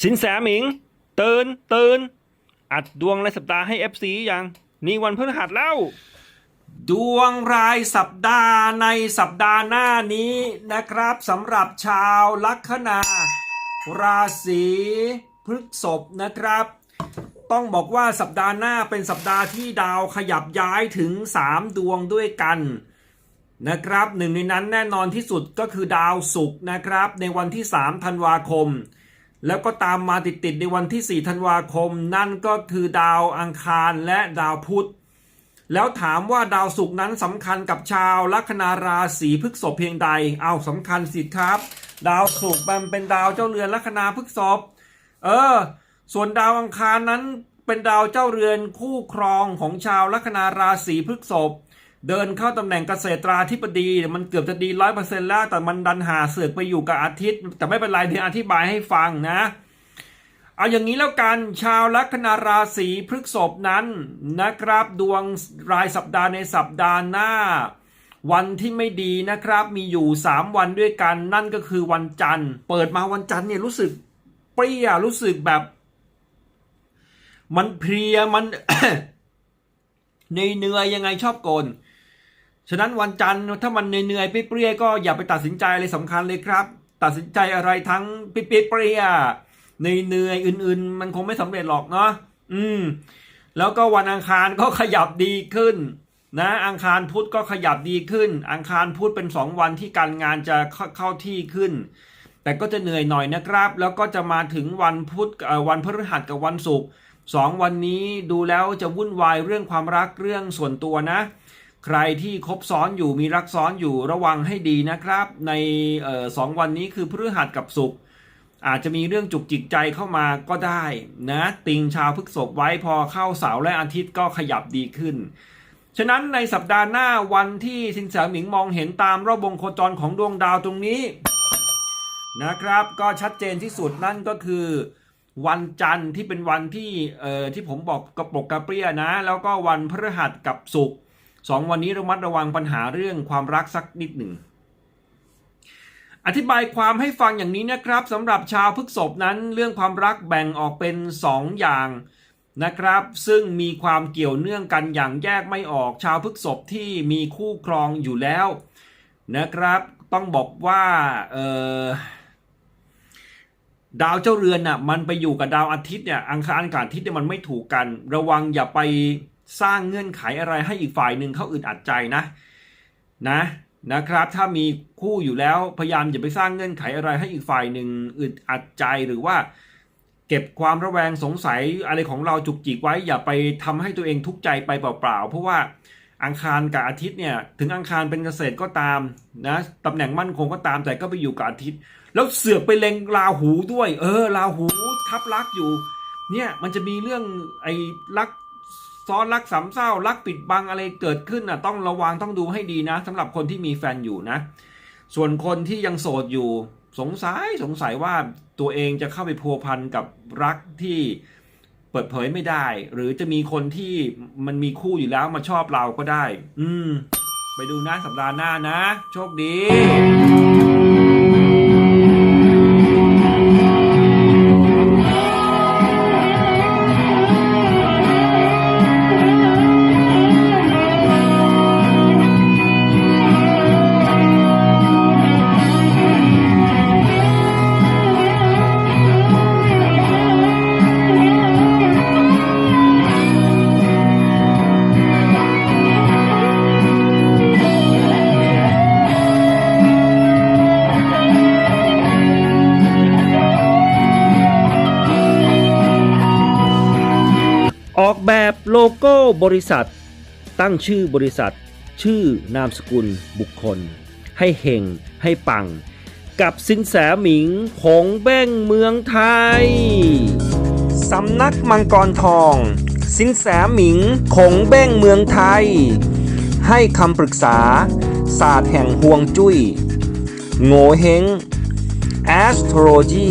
สินแสหมิงตื่นตื่นอัดดวงในสัปดาห์ให้ FC ยังนี่วันพฤหัสแล้ว ดวงรายสัปดาห์ในสัปดาห์หน้านี้นะครับสำหรับชาวลัคนา ราศีพฤษภนะครับ ต้องบอกว่าสัปดาห์หน้าเป็นสัปดาห์ที่ดาวขยับย้ายถึง 3 ดวงด้วยกันนะครับหนึ่งในนั้นแน่นอนที่สุดก็คือดาวศุกร์นะครับ ในวันที่ 3 ธันวาคม แล้วก็ตามมาติดๆในวันที่ 4 ธันวาคม นั่นก็คือดาวอังคารและดาวพุธ แล้วถามว่าดาวศุกร์นั้นสำคัญกับชาวลัคนาราศีพฤษภเพียงใด เอาสำคัญสิครับ ดาวศุกร์มันเป็นดาวเจ้าเรือนลัคนาพฤษภเออ ส่วนดาวอังคารนั้นเป็นดาวเจ้าเรือนคู่ครองของชาวลัคนาราศีพฤษภ เดินเข้าตำแหน่งเกษตราธิบดีมันเกือบจะดีร้อยเปอร์เซ็นต์แล้ว แต่มันดันหาเสือกไปอยู่กับอาทิตย์ แต่ไม่เป็นไรเดี๋ยวอธิบายให้ฟังนะ เอาอย่างนี้แล้วกันชาวลัคนาราศีพฤษภนั้นนะครับดวงรายสัปดาห์ในสัปดาห์หน้า วันที่ไม่ดีนะครับมีอยู่ 3 วันด้วยกัน นั่นก็คือวันจันทร์ เปิดมาวันจันทร์เนี่ยรู้สึกเปรี้ยรู้สึกแบบ มันเพลียมันเนื่อยยังไงชอบโกน ฉะนั้นวันจันทร์ถ้ามันเหนื่อยๆเปรี้ยๆก็อย่าไปตัดสินใจอะไรสำคัญเลยครับ ตัดสินใจอะไรทั้งเปรี้ยๆเหนื่อยๆอื่น ๆ มันคงไม่สำเร็จหรอกเนาะอืม แล้วก็วันอังคารก็ขยับดีขึ้น นะ อังคารพุธก็ขยับดีขึ้น อังคารพุธเป็นสองวันที่การงานจะเข้าขาที่ขึ้น แต่ก็จะเหนื่อยหน่อยนะครับ แล้วก็จะมาถึงวันพุธวันพฤหัสกับวันศุกร์สองวันนี้ดูแล้วจะวุ่นวายเรื่องความรักเรื่องส่วนตัวนะ ใครที่คบซ้อนอยู่มีรักซ้อนอยู่ระวังให้ดีนะครับ ในออสองวันนี้คือพฤหัสกับศุกร์อาจจะมีเรื่องจุกจิกใจเข้ามาก็ได้นะ ติงชาวพฤกษภไว้พอเข้าเสาร์และอาทิตย์ก็ขยับดีขึ้น ฉะนั้นในสัปดาห์หน้าวันที่สินแสหมิงมองเห็นตามรอบวงโคจรของดวงดาวตรงนี้ นะครับก็ชัดเจนที่สุดนั่นก็คือวันจันทร์ที่เป็นวันที่เอ่อที่ผมบอกกระปกกระเปรี้ยนะ แล้วก็วันพฤหัสกับศุกร์ สองวันนี้ระมัดระวังปัญหาเรื่องความรักสักนิดหนึ่ง อธิบายความให้ฟังอย่างนี้นะครับสำหรับชาวพฤกษภนั้นเรื่องความรักแบ่งออกเป็น 2 อย่างนะครับ ซึ่งมีความเกี่ยวเนื่องกันอย่างแยกไม่ออกชาวพฤกษภที่มีคู่ครองอยู่แล้วนะครับ ต้องบอกว่าเออดาวเจ้าเรือนน่ะมันไปอยู่กับดาวอาทิตย์เนี่ยอังคารกับอาทิตย์เนี่ยมันไม่ถูกกัน ระวังอย่าไป สร้างเงื่อนไขอะไรให้อีกฝ่ายหนึ่งเขาอึดอัดใจนะนะนะครับ ถ้ามีคู่อยู่แล้วพยายามอย่าไปสร้างเงื่อนไขอะไรให้อีกฝ่ายหนึ่งอึดอัดใจหรือว่า เก็บความระแวงสงสัยอะไรของเราจุกจิกไว้ อย่าไปทำให้ตัวเองทุกข์ใจไปเปล่าๆเพราะว่าอังคารกับอาทิตย์เนี่ยถึงอังคารเป็นเกษตรก็ตามนะตำแหน่งมั่นคงก็ตามแต่ก็ไปอยู่กับอาทิตย์ แล้วเสือกไปเล็งราหูด้วย เออราหูทับลักอยู่เนี่ยมันจะมีเรื่องไอ้ลัก ซ้อนรักสามเศร้ารักปิดบังอะไรเกิดขึ้นน่ะต้องระวังต้องดูให้ดีนะสำหรับคนที่มีแฟนอยู่นะ ส่วนคนที่ยังโสดอยู่สงสัยสงสัยว่าตัวเองจะเข้าไปพัวพันกับรักที่เปิดเผยไม่ได้ หรือจะมีคนที่มันมีคู่อยู่แล้วมาชอบเราก็ได้ อืม ไปดูนะสัปดาห์หน้านะ โชคดี ออกแบบโลโก้บริษัท ตั้งชื่อบริษัท ชื่อนามสกุลบุคคล ให้เฮงให้ปัง กับสินแสหมิงผงแบ้งเมืองไทย สำนักมังกรทอง สินแสหมิงคงเบ้งเมืองไทย ให้คำปรึกษา ศาสตร์แห่งห่วงจุย้ยโง่เฮง astrology